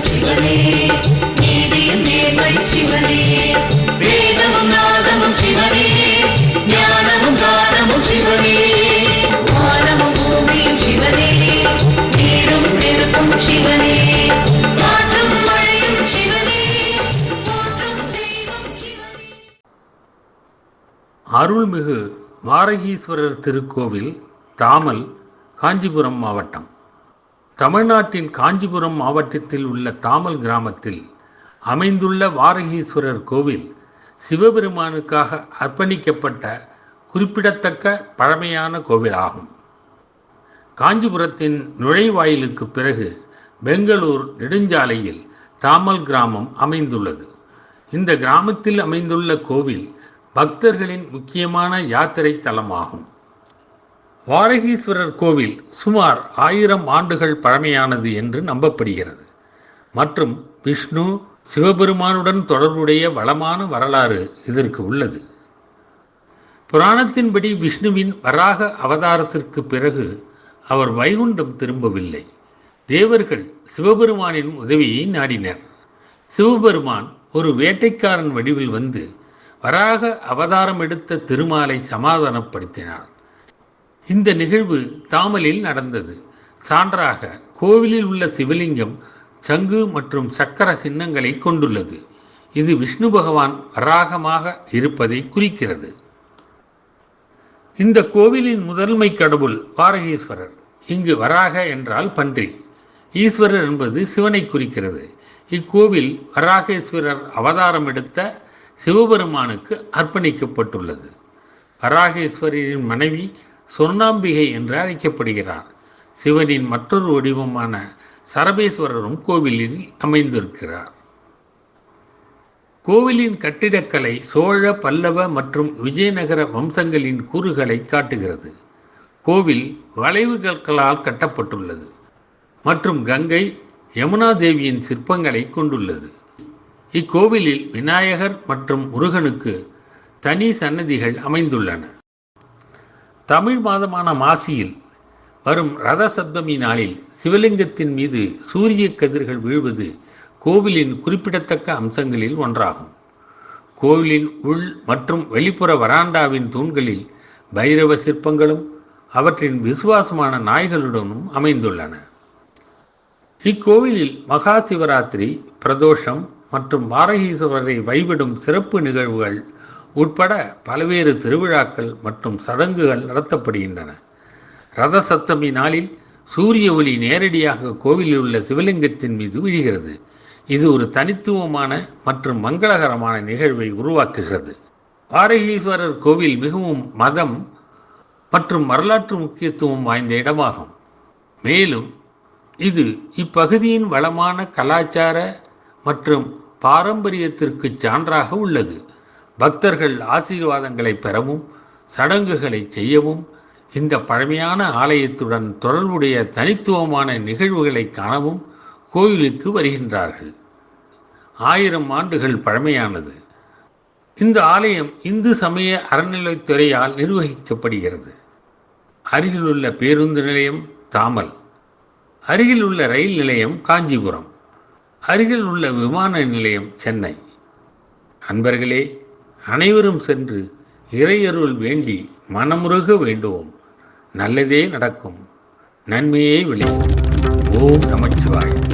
சிவனே நீதியும் நேர்மை சிவனே. வேதமும் நாதமும் சிவனே ஞானமும் சிவனே. வானமும் பூமியும் சிவனே நீரும் நெருப்பும் சிவனே. அருள்மிகு வாரகீஸ்வரர் திருக்கோவில் தாமல் காஞ்சிபுரம் மாவட்டம். தமிழ்நாட்டின் காஞ்சிபுரம் மாவட்டத்தில் உள்ள தாமல் கிராமத்தில் அமைந்துள்ள வாரகீஸ்வரர் கோவில் சிவபெருமானுக்காக அர்ப்பணிக்கப்பட்ட குறிப்பிடத்தக்க பழமையான கோவிலாகும். காஞ்சிபுரத்தின் நுழைவாயிலுக்கு பிறகு பெங்களூர் நெடுஞ்சாலையில் தாமல் கிராமம் அமைந்துள்ளது. இந்த கிராமத்தில் அமைந்துள்ள கோவில் பக்தர்களின் முக்கியமான யாத்திரை தலமாகும். வாரகீஸ்வரர் கோவில் சுமார் ஆயிரம் ஆண்டுகள் பழமையானது என்று நம்பப்படுகிறது. மற்றும் விஷ்ணு சிவபெருமானுடன் தொடர்புடைய வளமான வரலாறு இதற்கு உள்ளது. புராணத்தின்படி விஷ்ணுவின் வராக அவதாரத்திற்கு பிறகு அவர் வைகுண்டம் திரும்பவில்லை. தேவர்கள் சிவபெருமானின் உதவியை நாடினர். சிவபெருமான் ஒரு வேட்டைக்காரன் வடிவில் வந்து வராக அவதாரம் எடுத்த திருமாலை சமாதானப்படுத்தினார். இந்த நிகழ்வு தாமலில் நடந்தது. சான்றாக கோவிலில் உள்ள சிவலிங்கம் சங்கு மற்றும் சக்கர சின்னங்களை கொண்டுள்ளது. இது விஷ்ணு பகவான் வராகமாக இருப்பதை குறிக்கிறது. இந்த கோவிலின் முதன்மை கடவுள் வாரகீஸ்வரர் இங்கு வராக என்றால் பன்றி. ஈஸ்வரர் என்பது சிவனை குறிக்கிறது. இக்கோவில் வராகேஸ்வரர் அவதாரம் எடுத்த சிவபெருமானுக்கு அர்ப்பணிக்கப்பட்டுள்ளது. வராகேஸ்வரரின் மனைவி சொர்ணாம்பிகை என்று அழைக்கப்படுகிறார். சிவனின் மற்றொரு வடிவமான சரபேஸ்வரரும் கோவிலில் அமைந்திருக்கிறார். கோவிலின் கட்டிடக்கலை சோழ பல்லவ மற்றும் விஜயநகர வம்சங்களின் கூறுகளை காட்டுகிறது. கோவில் வளைவுகற்களால் கட்டப்பட்டுள்ளது மற்றும் கங்கை யமுனா தேவியின் சிற்பங்களை கொண்டுள்ளது. இக்கோவிலில் விநாயகர் மற்றும் முருகனுக்கு தனி சன்னதிகள் அமைந்துள்ளன. தமிழ் மாதமான மாசியில் வரும் ரத சப்தமி நாளில் சிவலிங்கத்தின் மீது சூரிய கதிர்கள் வீழ்வது கோவிலின் குறிப்பிடத்தக்க அம்சங்களில் ஒன்றாகும். கோவிலின் உள் மற்றும் வெளிப்புற வராண்டாவின் தூண்களில் பைரவ சிற்பங்களும் அவற்றின் விசுவாசமான நாய்களுடனும் அமைந்துள்ளன. இக்கோவிலில் மகா சிவராத்திரி பிரதோஷம் மற்றும் பாரகீஸ்வரரை வழிபடும் சிறப்பு நிகழ்வுகள் உட்பட பல்வேறு திருவிழாக்கள் மற்றும் சடங்குகள் நடத்தப்படுகின்றன. ரத சப்தமி நாளில் சூரிய ஒளி நேரடியாக கோவிலில் உள்ள சிவலிங்கத்தின் மீது விழுகிறது. இது ஒரு தனித்துவமான மற்றும் மங்களகரமான நிகழ்வை உருவாக்குகிறது. பாரகீஸ்வரர் கோவில் மிகவும் மதம் மற்றும் வரலாற்று முக்கியத்துவம் வாய்ந்த இடமாகும். மேலும் இது இப்பகுதியின் வளமான கலாச்சார மற்றும் பாரம்பரியத்திற்கு சான்றாக உள்ளது. பக்தர்கள் ஆசீர்வாதங்களை பெறவும் சடங்குகளை செய்யவும் இந்த பழமையான ஆலயத்துடன் தொடர்புடைய தனித்துவமான நிகழ்வுகளை காணவும் கோயிலுக்கு வருகின்றார்கள். ஆயிரம் ஆண்டுகள் பழமையானது. இந்த ஆலயம் இந்து சமய அறநிலைத்துறையால் நிர்வகிக்கப்படுகிறது. அருகிலுள்ள பேருந்து நிலையம் தாமல். அருகில் உள்ள ரயில் நிலையம் காஞ்சிபுரம். அருகில் உள்ள விமான நிலையம் சென்னை. அன்பர்களே அனைவரும் சென்று இறையருள் வேண்டி மனமுருக வேண்டுவோம். நல்லதே நடக்கும். நன்மையே விளை ஓம் நமச்சிவாய்